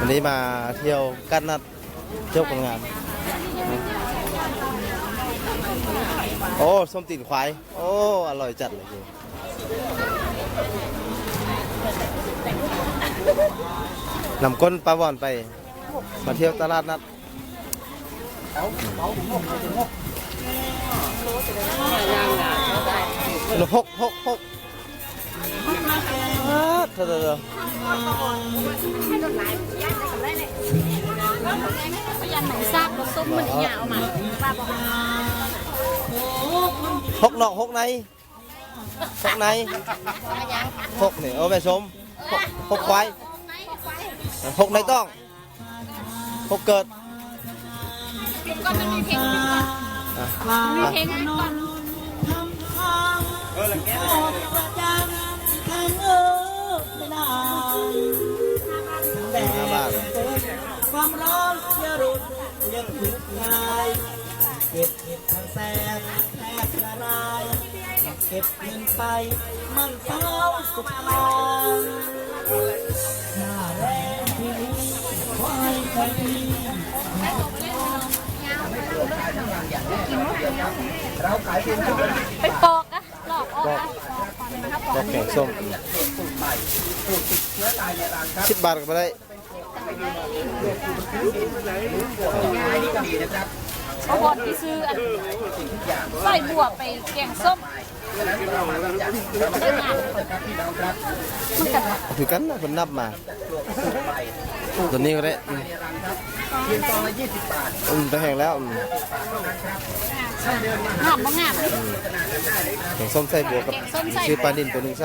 วันนี้มาเที่ยวกันนัดเที่ยวคนงาน โอ้ส้มตีนควาย โอ้ อร่อยจัดเลยนำก้นปลาบอนไป มาเที่ยวตลาดนัดหนูหกหก หกอ้าวเธอเธอเธอ พยันหนังซากรสส้มมันยาวมาป้าบอก หกนอกหกในหกในหกนี่เอาไปชมหกหกควายหกในต้องหกเกิด ก็มันมีเพลง อ่ะ มีเพลงก่ อนห้าบาทความร้อนเยอะรุนยังถึงงายเก็บเห็ดทางแสบแทบละลายเก็บเงินไปมันเฝ้าสุขมองหน้าแรงที่นี้คอยคอยดีไปปอกอะหลอกออกอะก็แกงส้ม สิบบาทก็ไม่ได้เขาบอกที่ซื้ออันใส่บัวไปแกงส้มได้งานมันกันถือกันนะคนนับมาตัวนี้ก็ได้อืมอืมแต่แห้งแล้วอืมงามบ่งามแกงส้มใส่บัวกับแกงส้มใส่ซื้อปลาดินตัวหนึ่งซ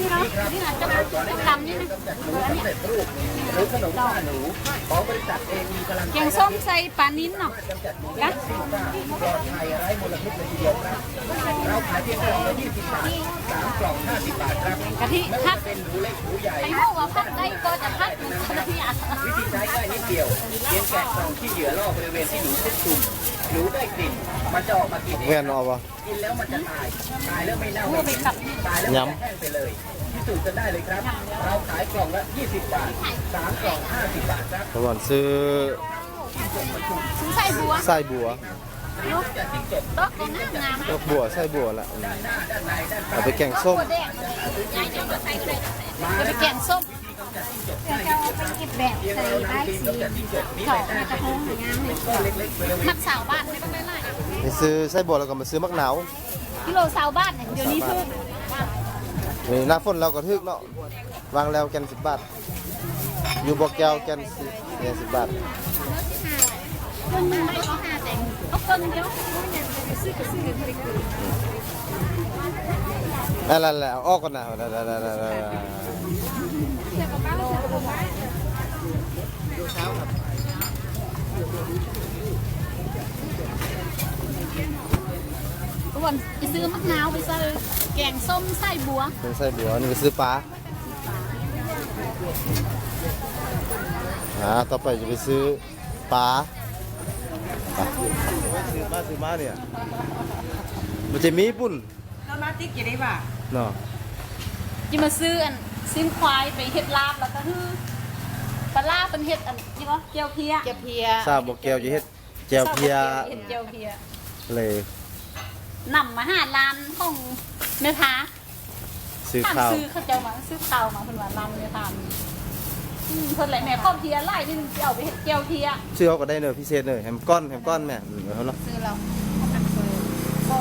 นี่เนาะนี่นะจะจะทำนี่นะแกงส้มใส่ปลานิ้นเนาะกะเทียมกะทิพัดใครบอกว่าพัดได้ก็จะพัดมันจะได้อะวิธีใช้ง่ายนิดเดียวเพียงแกะกล่องที่เหยื่อล่อบริเวณที่หนูควบคุม หนูได้กลิ่นมันจะออกมากินเอแว่งนเอาปะ กินแล้วมันจะตาย ตายแล้วไม่เน่าไม่เหม็นตายแล้วมันจะแห้งไปเลยพิสูจน์กันได้เลยครับ เราขายกล่องละ 20 บาท3กล่อง 50 บาทครับตะวันซื้อถึงใส่บัวไส้บัวลูกโต๊ะก็งามงามดอกบัวไส้บัวละอืมเอาไปแกงส้ม บัวแดงยายจะมาใส่ก็ได้จะไปแกงส้ม เดี๋ยวจะเอาไปเก็บแบบใส่ใบสีเถาะในกระทงงามเลยมัดสาวบ้านไม่ต้องได้ไล่ไปซื้อไส้บัวแล้วก็มาซื้อมะนาวกิโลสาวบ้านเนี่ยเดี๋ยวนี้คือนี่หน้าฝนเราก็ทึกเนาะวางแล้วแกนสิบบาท อยู่บอกแก้วแกนสิแกนสิบบาทคนนึงไม่ก็ห้าแต่งเอาคนเดียวซื้อก็ซื้อกันไปคือนั่นแหละแหละเอาออกก่อนนะ นั่นนั่นนั่นนั่นนั่นทุกคนไปซื้อมะนาวไปซื้อแกงส้มไส้บัวเป็นไส้บัวนี่ก็ซื้อปลาอ่าต่อไปจะไปซื้อปลาไปซื้อมาซื้อมาเนี่ยมันจะมีปุ่นแล้วมาติ๊กกี่ได้ป่ะเนาะจะมาซื้ออัน ซื้อควายไปเฮ็ดลาบแล้วก็ฮือปลาลาเป็นเฮ็ดอันนี่วะเจียวเพียเจียวเพียทราบบอกแก้วจะเฮ็ดแจวเพียเฮ็ดเจียวเพียเลยนำมาหาร้านของแม่พาซื้อท่านข้าวซื้อเขาเจ้ามาซื้อข้าวมาเพิ่นว่าร้านแม่พาอืมเพิ่นแหละแม่ข้าวเพียไล่นี่นึงสิเอาไปเฮ็ดเจียวเพียซื้อเขาก็ได้เนอะพิเศษเนอะแฮมก้อนแฮมก้อนแม่อืมเอาเนาะซื้อเราก็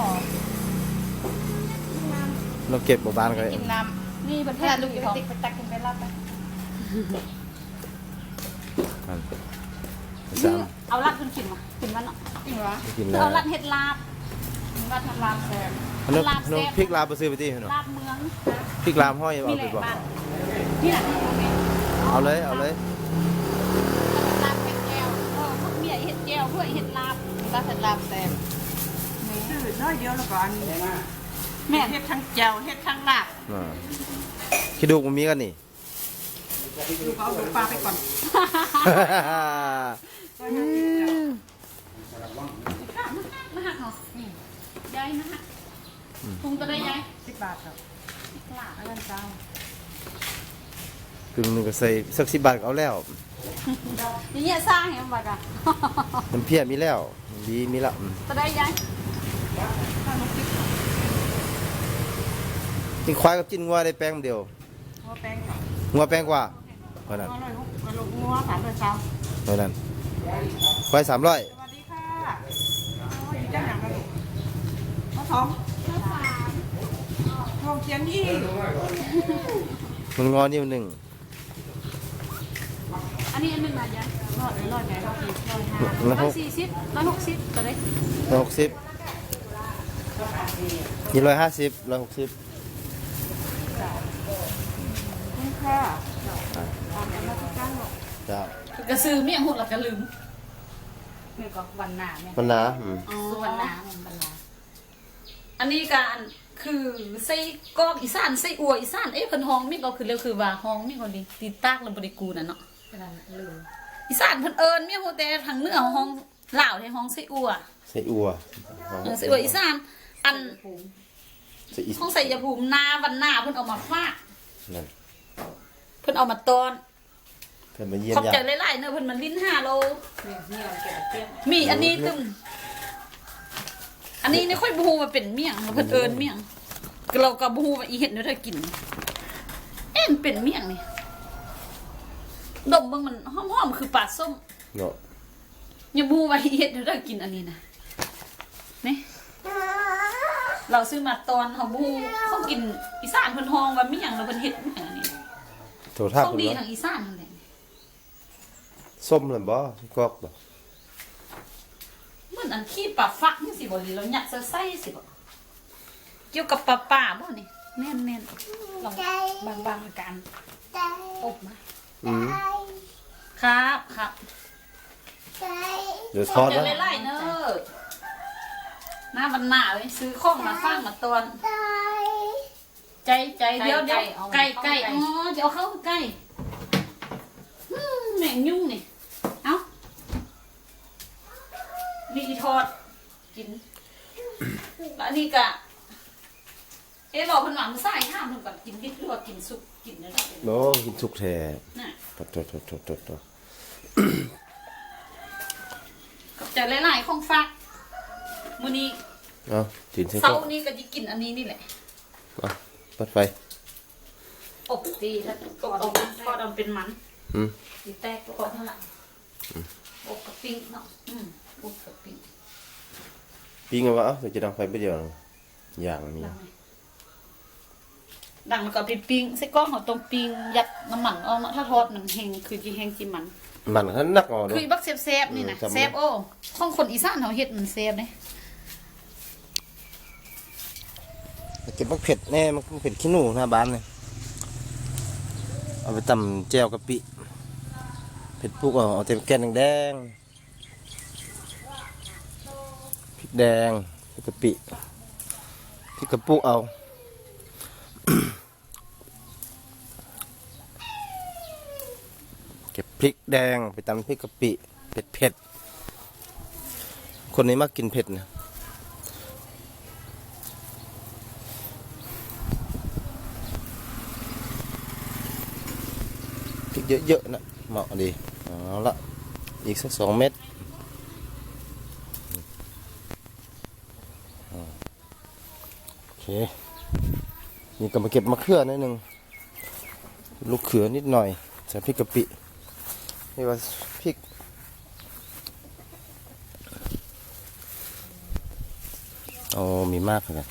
เราเก็บบ่บ้านกันเลยกินน้ำ นี่เพิ่นเฮ็ดลูกอยู่ท้องไปตักกินไปรับไปอันซื้สาอมเอาลัดเพิ่นกินมากินมันเนาะกินวะไปกินซื้อแล้วเอาลัดเฮ็ดลาบลัดทำลาบแซ่บขนมลาบขนมแซ่บพริกลาบไปซื้อไปที่เนาะลาบเมืองพริกลามห้อยมีเอาหไปลายบ่บ้านนี่แหละเอาเลยเอาเลยลาบเห็ดแก้วเออพวกเมียเห็ดแก้วเพื่อเห็ดลาบลาบเห็ดลาบแซ่บซื้อน้อยเดียวแล้วก่อน แม่เฮ็ดทั้งเจียวเฮ็ดทั้งลาบอาคิดดูมันมีกันนี่ ดูเขาดูปลาไปก่อนมาหักเหรอนี่ยายนะฮะปรุงตัวได้ยายสิบบาทครับลาบแล้วกันเจ้าถึงหนึ่งก็ใส่สักสิบบาทก็เอาแล้วอย่างเงี้ยสร้างเห็นบัดอะมันเพียมีแล้ว ดีมีแล้วตัวได้ยาย นควายกับจิ้นงัวได้แป้งเดียวหัวแป้งก่อนงัวแป้งกว่าเท่านั้นเอาเลยกระโหลกงัวสามเลยเช้าเท่านั้นควายสามร้อยสวัสดีค่ะโอ้ยอยู่จ้าหนังกระโหลกข้าวสองข้าวสามทองเทียนยี่มันงอนิ้วหนึ่งอันนี้อันหนึ่งอะยังร้อยร้อยไหนร้อยสี่ร้อยห้าร้อยสี่สิบร้อยหกสิบจะได้ร้อยหกสิบยี่ร้อยห้าสิบร้อยหกสิบ นี่ค่ะตามกันมาทุกจ้างหรอกจ้ากระซื้อเมี่ยงหุ่นละกระลืมนี่ก็วันหนาเนี่ยมันหนาอืมอ๋อสุวรรณามันบรรลาอันนี้การคือไส้กรอกอีสานไส้อัวอีสานเอ๊ะเพิ่นฮ้องมีก็คือเรียกคือว่าฮ้องมีคนดีตีตากแล้วบ่ได้กูน่ะเนาะเป็นอะไรลืมอีสานเพิ่นเอิ้นเมียโฮแต่ทางเหนือฮ้องลาวให้ฮ้องไส้อัวใส่อัวเออไส้อัวอีสานอัน ใส่อีห้องใส่ยาภูมินาวันหน้าเพิ่นเอามาฟากนั่นเพิ่นเอามาตอน เพิ่นมาเยี่ยมขอบยาใจมหลายๆเนอะเพิ่นมันลิ้น5โล เนี่ยเนี่ยแกะเตี้ยมมีอันนี้ตึมอันนี้นี่ค่อยบูมาเป็นเมี่ยงเพิ่นเอิญเมี่ยงก็เราก็บูมาอีเห็ดเนื้อกิน เอ็นเป็นเมี่ยงนี่ดมเบิ่งมันหอมๆคือปลาส้มเนาะอย่าบูมาอีเห็ดเนื้อกินอันนี้นะนี่ เราซื้อมาตอนเขาบูเขากินอีสานเพิ่นฮองว่าเมี่ยงแล้วเพิ่นเฮ็ดเมี่ยงอันนี้โถท่าต้องคุณดีเนาะทางอีสานนั่นแหละส้มเลยบ่กอกบ่เหมือนอันขี้ปลาฟักนี่สิบ่หรือเราหยัดใส่ไส้สิบ่เกี่ยวกับปลาป่าบ่นี่แน่นๆลองบางๆอาการอบมาอืมครับครับเดี๋ยวทขออดจะแล้วไล่ๆเนอะ หน้าบันหน้าเลยซื้อข้องมาฟังมาตอน ใจใจเดี๋ยวเดี๋ยวไก่ไก่อ๋อจะเอาเข้าใกล้อืมแม่งยุ่งนี่เอ้านี่อีทอดกินแล้วอันนี้กะเอ๊ะบอกเพันหวังใส่ห้ามเพิ่นก่อนกินดิบหรือว่ากินสุกกินนั่นแหละโอ้กินสุกแท้น่ะโถโถโถโถโถโถกับใจหลายๆของฝาก มื้อนี้เอากินใส่กเช้าอกนี้ก็จะกินอันนี้นี่แหละเอาเปิดไฟอบตีแล้วก็อบทอดเอาเป็นมันอืมตีแตกก็อบเท่าไหร่อบกับปิ้งเนาะอืมอบกับปิ้งปิ้งเอาวะเอ้าเดี๋ยวจะดังไฟไปเดียวอย่างมีดังไหมดังแล้วก็เอาไปปิ้งใส่กล้องเขาตรงปิ้งยัดน้ำมันเอาเนาะถ้าทอดมันแห้งคือจีแห้งจีมัน มันเขานักเอาคืเนาะอบักแซ่บๆนี่นะเออจำไว้แซ่บโอ้ของคนอีสานเขาเฮ็ดมันแซ่บเด้ เก็บมักเผ็ดแน่มันเผ็ดขี้หนูหน้าบ้านเลยเอาไปตำแจ่วกะปิเผ็ดปุกเอาเอาเต็มแกนแดงพริกแดงพริกกะปิพริกกระปุกเอาเก็บพริกแดงไปตำพริกกะปิเผ็ดเผ็ดๆคนนี้มากกินเผ็ดนะพริก เยอะๆนะเหมาะดีเอาละอีกสักสองเม็ดโอเคนี่ก็มาเก็บมะเขือนิดนึงลูกเขือนิดหน่อยใส่พริกกะปินี่ว่าพริกโอ้มีมากเลย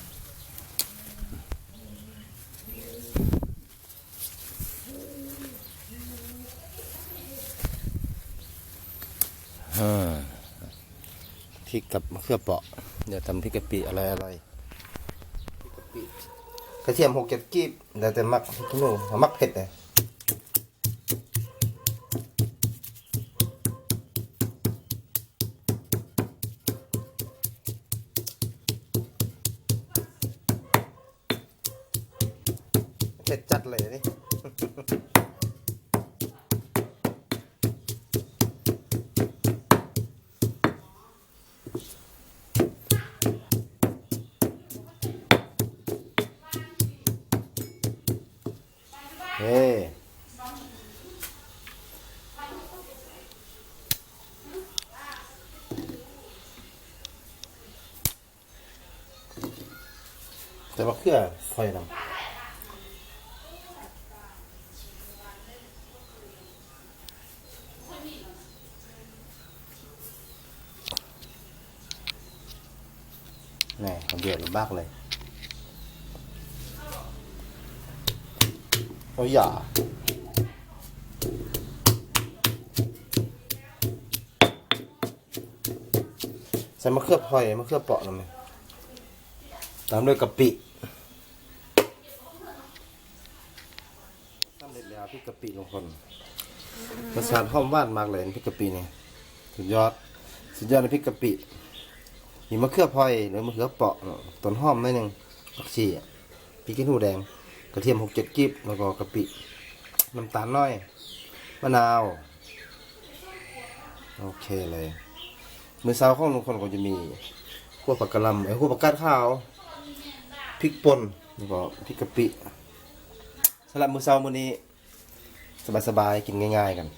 พริกกับมะเขือเปราะ เดี๋ยวทำพริกกะปิอะไรอะไรกระเทียมหกเจ็ดกีบแต่แต่มักพริกขี้นูมักเผ็ดเลยเผ็ดจัดเลยนี่ เฮ้ มะเขือพอยนำนี่ผมเดือดบักเลยโอ้ยอย่าใส่มะเขือพอยมะเขือเปาะหน่อยไหมตามด้วยกะปิทำเร็จแล้วพริ กะปิลงคนรสชาติหอมหวานมากเลยพริกกะปินี่สุดยอด สุดยอดในพริกกะปิมีมะเขือพอยหรือมะเขือเปาะเนาะต้นหอมหนิดนึงผักชีพริกขี้หนูแดง กระเทียมหกเจ็ดกีบแล้วก็กะปิน้ำตาลน้อย มะนาว โอเคเลยมื้อเช้าของลุงคนก็จะมีพวผักกะหล่ำไอ้พวผักกาดขาวพริกป่นแล้วก็พริกกะปิสำหรับมื้อเช้ามื้อนี้ สบายๆกินง่าย ๆ กัน